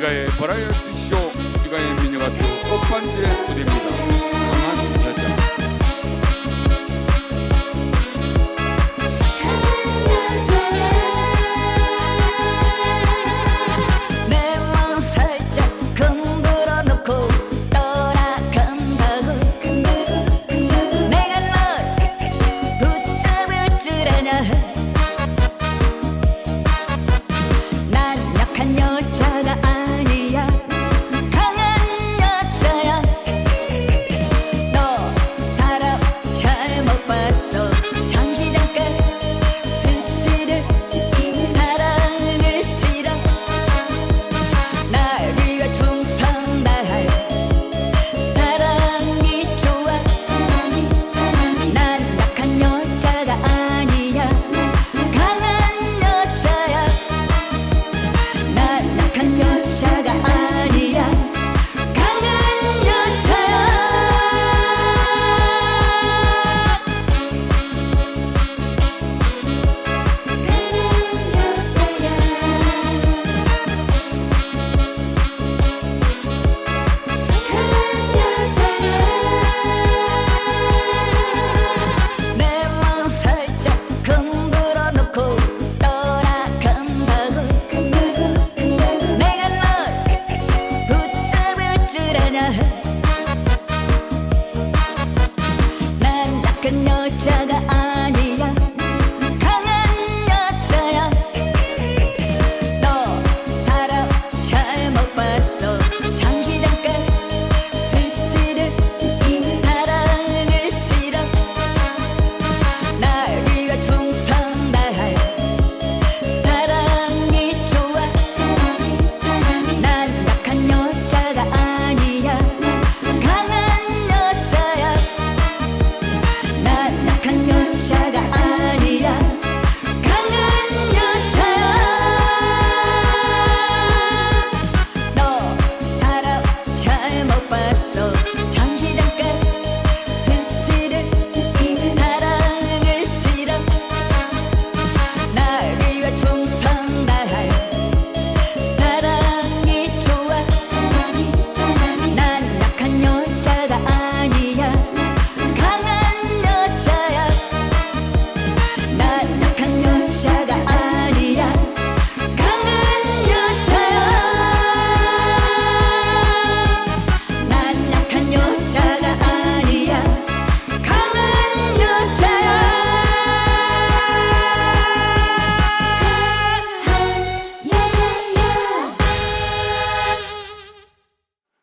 이가의 버라이어티 쇼 이가의 미녀가수 꽃반지의 무대입니다. no time.